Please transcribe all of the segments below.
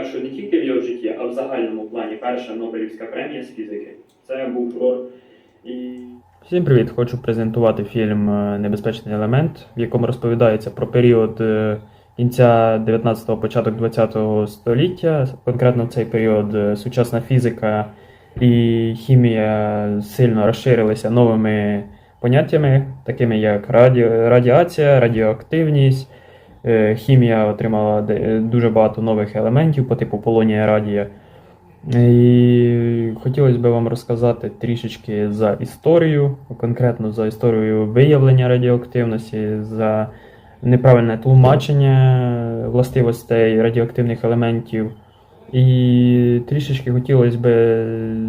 першою не тільки в його житті, а в загальному плані перша Нобелівська премія з фізики. Це був фурор. І... Всім привіт! Хочу презентувати фільм е, Небезпечний елемент, в якому розповідається про період е, кінця 19-го, початок 20-го століття. Конкретно в цей період е, сучасна фізика і хімія сильно розширилися новими поняттями, такими як раді... радіація, радіоактивність. Е, Хімія отримала дуже багато нових елементів по типу полонія радія. І хотілося б вам розказати трішечки за історію, конкретно за історію виявлення радіоактивності, за неправильне тлумачення властивостей радіоактивних елементів. І трішечки хотілося б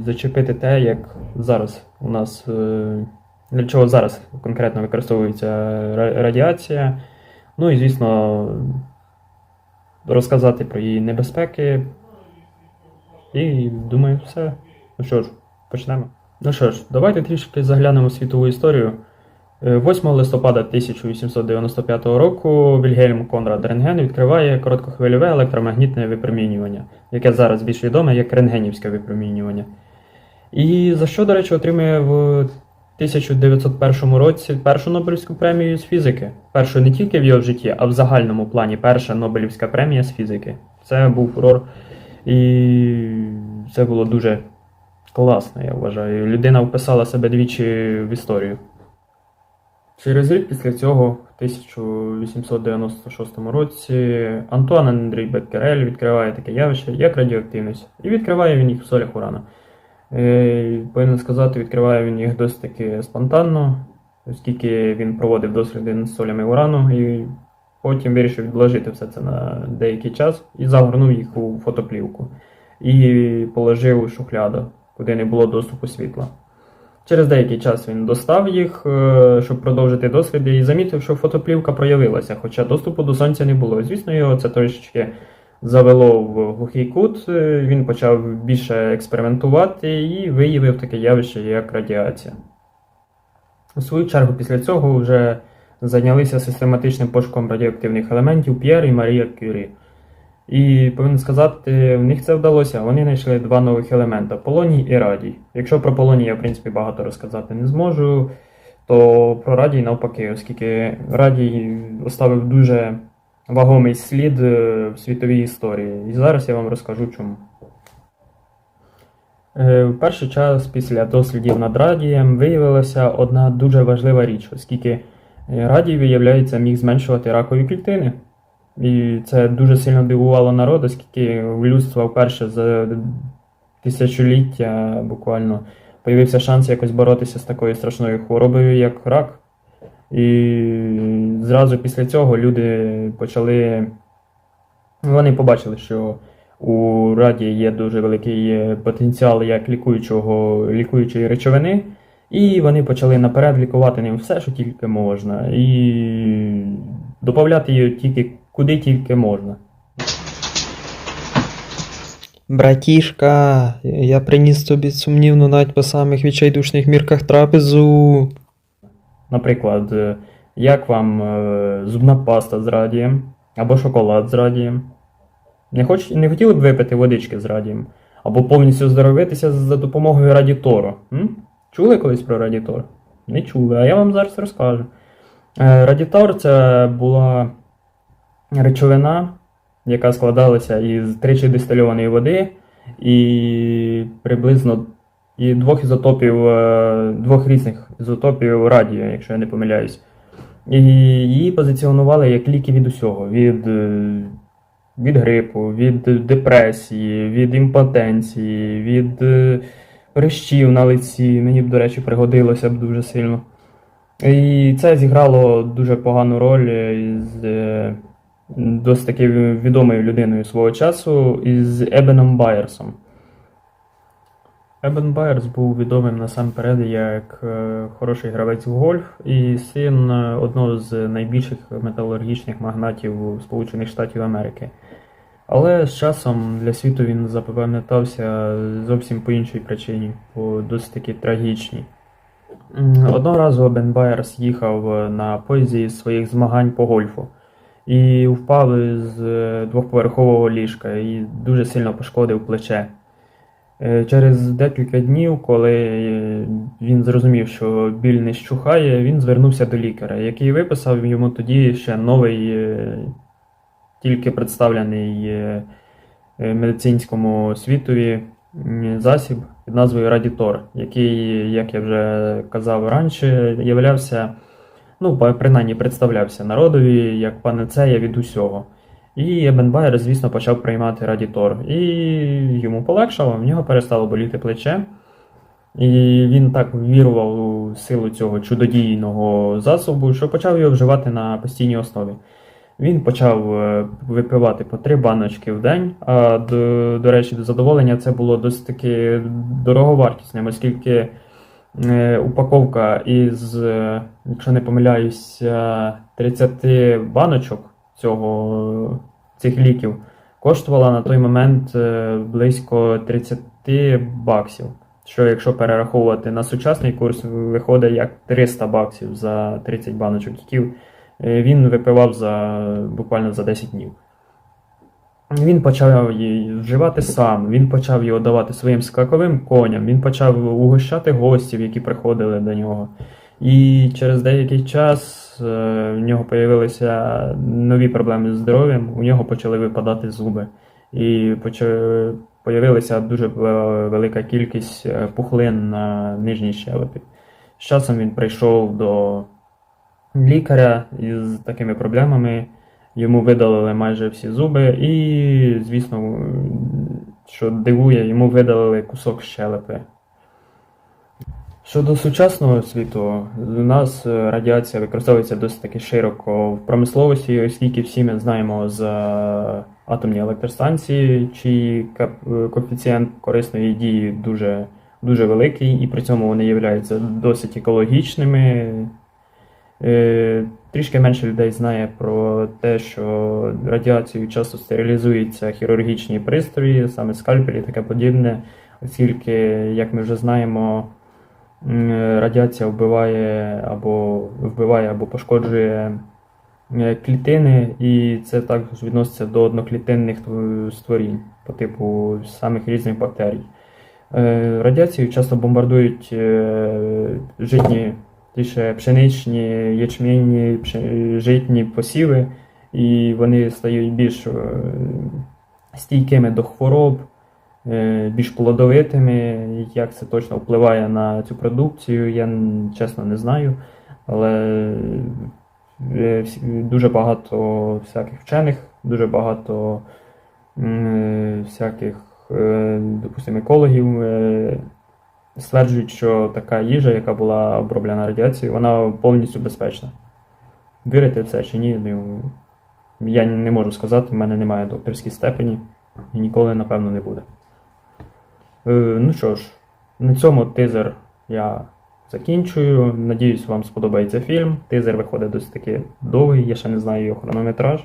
зачепити те, як зараз у нас е, для чого зараз конкретно використовується радіація. Ну і, звісно, розказати про її небезпеки. І думаю, все. Ну що ж, почнемо. Ну що ж, давайте трішки заглянемо в світову історію. Е, 8 листопада 1895 року Вільгельм Конрад Рентген відкриває короткохвильове електромагнітне випромінювання, яке зараз більш відоме як рентгенівське випромінювання. І за що, до речі, отримує в 1901 році першу Нобелівську премію з фізики. Першу не тільки в його житті, а в загальному плані перша Нобелівська премія з фізики. Це був фурор. І це було дуже класно, я вважаю. Людина вписала себе двічі в історію. Через рік після цього, в 1896 році, Антуан Андрій Беккерель відкриває таке явище, як радіоактивність. І відкриває він їх в солях урана. Е, Повинен сказати, відкриває він їх досить таки спонтанно, оскільки він проводив досліди над солями урану і потім вирішив відложити все це на деякий час і загорнув їх у фотоплівку і положив у шухляду, куди не було доступу світла. Через деякий час він достав їх, е, щоб продовжити досліди, і замітив, що фотоплівка проявилася, хоча доступу до сонця не було. Звісно, його це трошечки завело в глухий кут. е, Він почав більше експериментувати і виявив таке явище, як радіація. У свою чергу, після цього вже зайнялися систематичним пошуком радіоактивних елементів П'єр і Марія Кюрі. І повинен сказати, в них це вдалося. Вони знайшли два нових елемента полоній і радій. Якщо про полоній я, в принципі, багато розказати не зможу, то про радій навпаки, оскільки радій оставив дуже вагомий слід е, в світовій історії. І зараз я вам розкажу чому. Е, В перший час після дослідів над радієм виявилася одна дуже важлива річ, оскільки е, радій, виявляється, міг зменшувати ракові клітини. І це дуже сильно дивувало народ, оскільки у людства вперше за тисячоліття буквально появився шанс якось боротися з такою страшною хворобою, як рак. І зразу після цього люди почали. Вони побачили, що у раді є дуже великий е, потенціал як лікуючого, лікуючої речовини, і вони почали наперед лікувати ним все, що тільки можна, і додати її тільки куди тільки можна. Братішка, я приніс тобі сумнівну навіть по самих відчайдушних мірках трапезу. Наприклад, е, як вам е, зубна паста з радієм або шоколад з радієм? Не, хоч, не хотіли б випити водички з радієм? Або повністю оздоровитися за допомогою радітору? М? Чули колись про радітор? Не чули, а я вам зараз розкажу. Е, Радітор це була речовина, яка складалася із тричі дистильованої води і приблизно і двох ізотопів, е, двох різних ізотопів радію, якщо я не помиляюсь. Її позиціонували як ліки від усього: від, е, від грипу, від депресії, від імпотенції, від е, прищів на лиці. Мені б, до речі, пригодилося б дуже сильно. І це зіграло дуже погану роль із е, досить таки відомою людиною свого часу, із Ебеном Байерсом. Ебен Байерс був відомим насамперед як е, хороший гравець в гольф і син е, одного з найбільших металургічних магнатів Сполучених Штатів Америки. Але з часом для світу він запам'ятався зовсім по іншій причині, по досить таки трагічній. Одного разу Бен Байерс їхав на поїзді з своїх змагань по гольфу. і впав з е, двохповерхового ліжка і дуже сильно пошкодив плече. Е, Через декілька днів, коли е, він зрозумів, що біль не щухає, він звернувся до лікаря, який виписав йому тоді ще новий, е, тільки представлений медицинському світові засіб під назвою Радітор, який, як я вже казав раніше, являвся, ну, принаймні представлявся народові як панацея від усього. І Ебенбайер, звісно, почав приймати Радітор. І йому полегшало, в нього перестало боліти плече. І він так вірував у силу цього чудодійного засобу, що почав його вживати на постійній основі. Він почав е, випивати по три баночки в день. А до, до речі, до задоволення це було досить таки дороговартісним, оскільки е, упаковка із, е, якщо не помиляюся, 30 баночок цього, цих ліків коштувала на той момент е, близько 30 баксів. Що якщо перераховувати на сучасний курс, виходить як 300 баксів за 30 баночок, які е, він випивав за буквально за 10 днів. Він почав її вживати сам, він почав його давати своїм скаковим коням, він почав угощати гостів, які приходили до нього. І через деякий час е, в нього з'явилися нові проблеми з здоров'ям, у нього почали випадати зуби. І появилася дуже велика кількість е, пухлин на нижній щелепі. З часом він прийшов до лікаря із такими проблемами. Йому видалили майже всі зуби, і, звісно, що дивує, йому видалили кусок щелепи. Щодо сучасного світу, у нас е, радіація використовується досить таки широко в промисловості, оскільки всі ми знаємо за атомні електростанції, чий е, коефіцієнт корисної дії дуже, дуже великий, і при цьому вони являються досить екологічними. Е, Трішки менше людей знає про те, що радіацією часто стерилізуються хірургічні пристрої, саме скальпелі і таке подібне, оскільки, як ми вже знаємо, радіація вбиває або вбиває або пошкоджує е, клітини, і це також відноситься до одноклітинних створінь по типу самих різних бактерій. Е, Радіацією часто бомбардують е, житні, тіше пшеничні, ячмінні, житні посіви, і вони стають більш стійкими до хвороб, більш плодовитими. Як це точно впливає на цю продукцію, я чесно не знаю. Але е, дуже багато всяких вчених, дуже багато е, всяких, е, допустимо, екологів е, стверджують, що така їжа, яка була оброблена радіацією, вона повністю безпечна. Вірите в це чи ні? Ну, Я не можу сказати, в мене немає докторської степені і ніколи, напевно, не буде. Е, ну що ж, на цьому тизер я закінчую. Надіюсь, вам сподобається фільм. Тизер виходить досить таки довгий, я ще не знаю його хронометраж.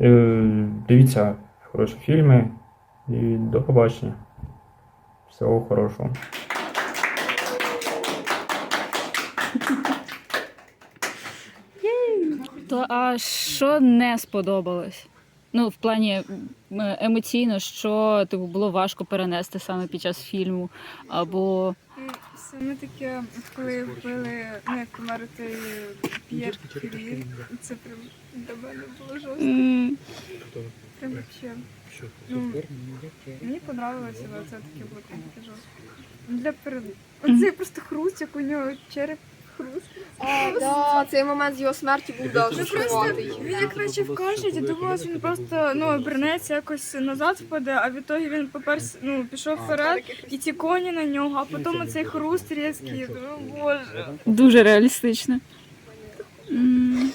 Е, дивіться хороші фільми і до побачення. Всього хорошого. То а що не сподобалось? Ну, в плані емоційно, що типу, було важко перенести саме під час фільму, або Саме таке, коли вбили, ну як П'єр Кюрі, це прям до мене було жорстко. м, Прям вообще. Ну, мені понравилося, але це таке було таке жорстко. Для перед... Оцей просто хруст, як у нього череп да, цей момент з його смерті був дуже просто шокуватий. він як наче вкажуть, я думала, що він просто ну обернеться якось назад впаде, а в ітогі він поперс, ну пішов вперед, і ті коні на нього, а потім оцей хруст різкий. Я думаю, боже. дуже реалістично. М,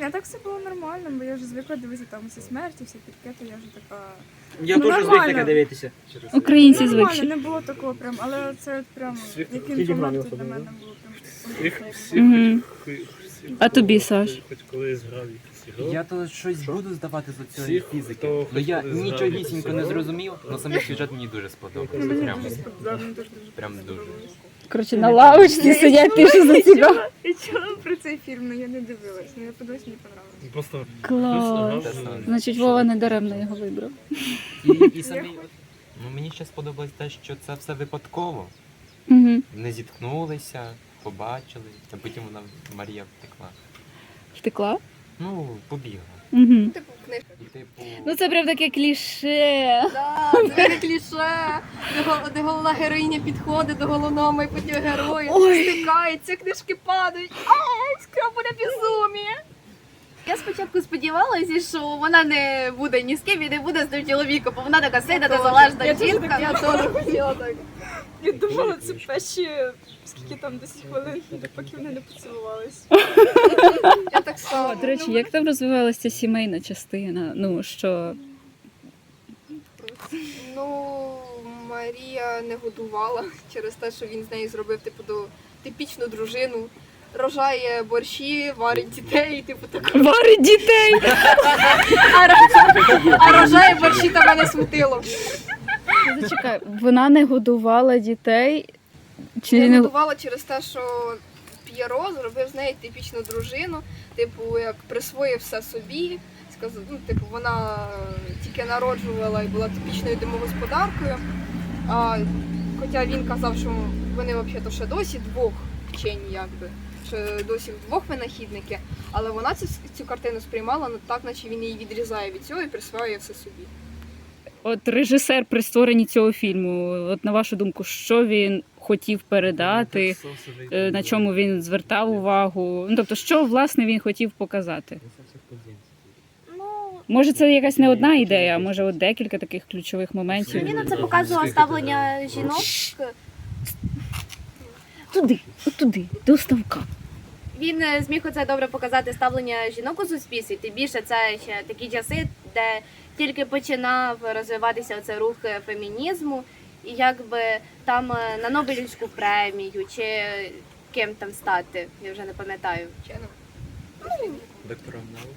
А так все було нормально, бо я вже звикла дивитися там всі смерті, всі підкети, я вже така. Я Ну, теж звик нормально. таке дивитися. Українці Нормально, звикші. не було такого прям, але це от прям як він помер, то для мене було прям. Мгм. А тобі, Саш? Хоч колись грав якісь ігри. Я то щось буду здавати з цієї Всіх, фізики. хто Ну я хоч колись нічогісінько не якийсь зрозумів, але самий сюжет мені дуже сподобався. Мені Прям, дуже сподобалося, мені дуже дуже прям дуже. сподобалось. Коротше, на лавочці сидять, ти що за Я цікаво. Про цей фільм, але я не дивилась. Ну я подивилась, мені понравилось. Просто Клас. Значить, Вова не даремно його вибрав. І, і самі, ну, мені ще сподобалось те, що це все випадково. Угу. Не зіткнулися, побачили, а потім вона Марія втекла. Втекла? Ну, побігла. Угу. Типу, книжка. Типу. Ну це прям таке кліше. Да, це таке кліше, де, де головна героїня підходить до головного майбутнього героя, стикається, книжки падають. Ай, скрабуля безумія. Я спочатку сподівалася, що вона не буде ні з ким і не буде з тим чоловіком, бо вона така сильна, незалежна Я жінка. Я теж хотіла так. Я думала, це перші скільки там 10 хвилин, поки вони не поцілувались. Я так само. до речі, як там розвивалася сімейна частина? Ну що Ну, Марія не годувала через те, що він з нею зробив типу до типічну дружину. Рожає борщі, варить дітей, типу так. варить дітей. А, ро- а рожає борщі та мене смутило. Зачекай, вона не годувала дітей. Чи Не не годувала через те, що П'єро зробив з неї типічну дружину, типу, як присвоїв все собі. Сказав, ну, типу, вона тільки народжувала і була типічною домогосподаркою. А, хоча він казав, що вони взагалі ще досі двох вчені, якби. Що досі вдвох винахідники, але вона цю, цю картину сприймала ну, так, наче він її відрізає від цього і присвоює все собі. от режисер при створенні цього фільму, от на вашу думку, що він хотів передати, е, на чому він звертав увагу? Ну тобто, що власне він хотів показати? Ну, Може, це якась не одна ідея, а може от декілька таких ключових моментів. мені на це показувало ставлення жінок. Туди, от туди, до ставка. Він е, зміг оце добре показати ставлення жінок у суспільстві. Тим більше це ще такі часи, де тільки починав розвиватися оцей рух е, фемінізму, і якби там е, на Нобелівську премію чи ким там стати, я вже не пам'ятаю. Вченим. Доктором наук.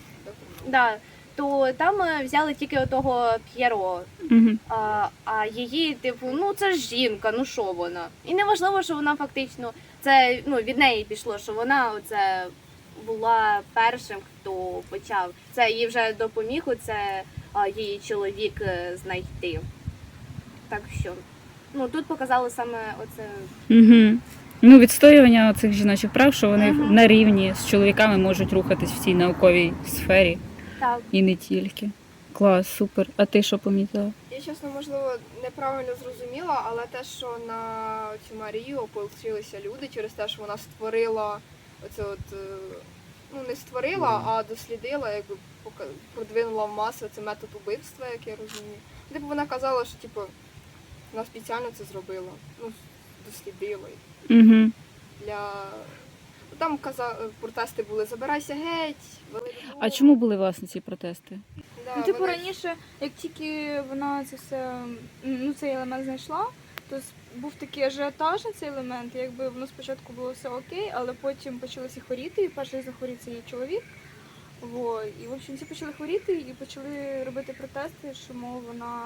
Да, то там взяли тільки отого П'єро. Угу. А, а її, типу, ну це ж жінка, ну що вона? І неважливо, що вона фактично це ну від неї пішло, що вона оце була першим, хто почав. Це їй вже допоміг це її чоловік е, знайти. Так що, ну тут показали саме оце. Угу. Ну, відстоювання цих жіночих прав, що вони Мгм. на рівні з чоловіками можуть рухатись в цій науковій сфері Так. і не тільки. Клас, супер. А ти що помітила? Я чесно, можливо, неправильно зрозуміла, але те, що на цю Марію ополчилися люди через те, що вона створила оце от. е, Ну, не створила, а дослідила, якби продвинула в маси це метод убивства, як я розумію. Типу вона казала, що типу, вона спеціально це зробила. Ну, дослідила. Угу. Для... Там каза... протести були забирайся геть, вели. А чому були власне ці протести? Да, Ну, типу, вони- раніше, як тільки вона це все, ну, цей елемент знайшла, то був такий ажіотаж на цей елемент, якби воно спочатку було все окей, але потім почали всі хворіти, і перший захворів це її чоловік. Во. І, в общем, всі почали хворіти і почали робити протести, що, мов, вона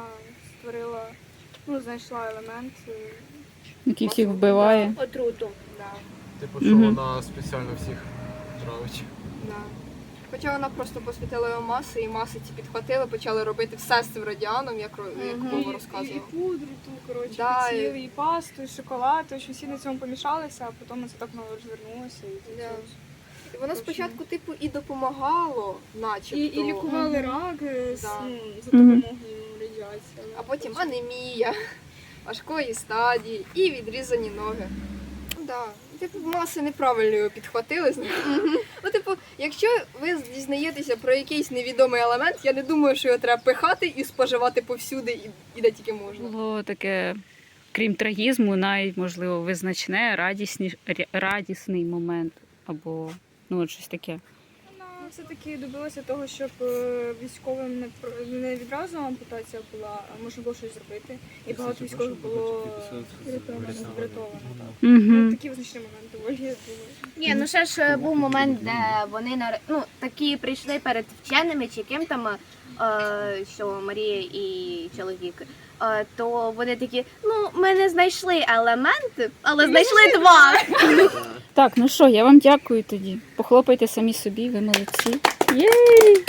створила, ну, знайшла елемент. е, Який всіх вбиває? Отруту. Да, Типу, що Мгм. вона спеціально всіх травить. да. Хоча вона просто посвятила його маси, і маси ці підхватили, почали робити все з цим радіаном, як, ро- як Мгм. Вова І, і, і розказував. пудру ту, коротше, Да, хотіли, і- і пасту, і шоколад, то що всі на цьому помішалися, а потім це так воно розвернулося. І, Да. І воно спочатку, типу, і допомагало, начебто. і, і лікували рак е, з, Да. ну, за Мгм. допомогою радіації. але А потім потім- анемія важкої стадії і відрізані ноги. Да. Типу, маси неправильно його підхватили. Ну, типу, якщо ви дізнаєтеся про якийсь невідомий елемент, я не думаю, що його треба пихати і споживати повсюди, і, і де тільки можна. Було таке, крім трагізму, найможливо визначне, радісні, радісний момент або ну от щось таке. Все-таки добилася того, щоб е, військовим не, про- не відразу ампутація була, а можна було щось зробити. І багато військових було врятовано. врятовано так. Ну, такі визначні моменти я думаю. Ні, ну ще ж е, був момент, де вони на ну такі прийшли перед вченими чи ким там, е, що Марія і чоловік. Е, то вони такі, ну ми не знайшли елементи, але знайшли два. Так, ну що, я вам дякую тоді. Похлопайте самі собі, ви молодці. Єй!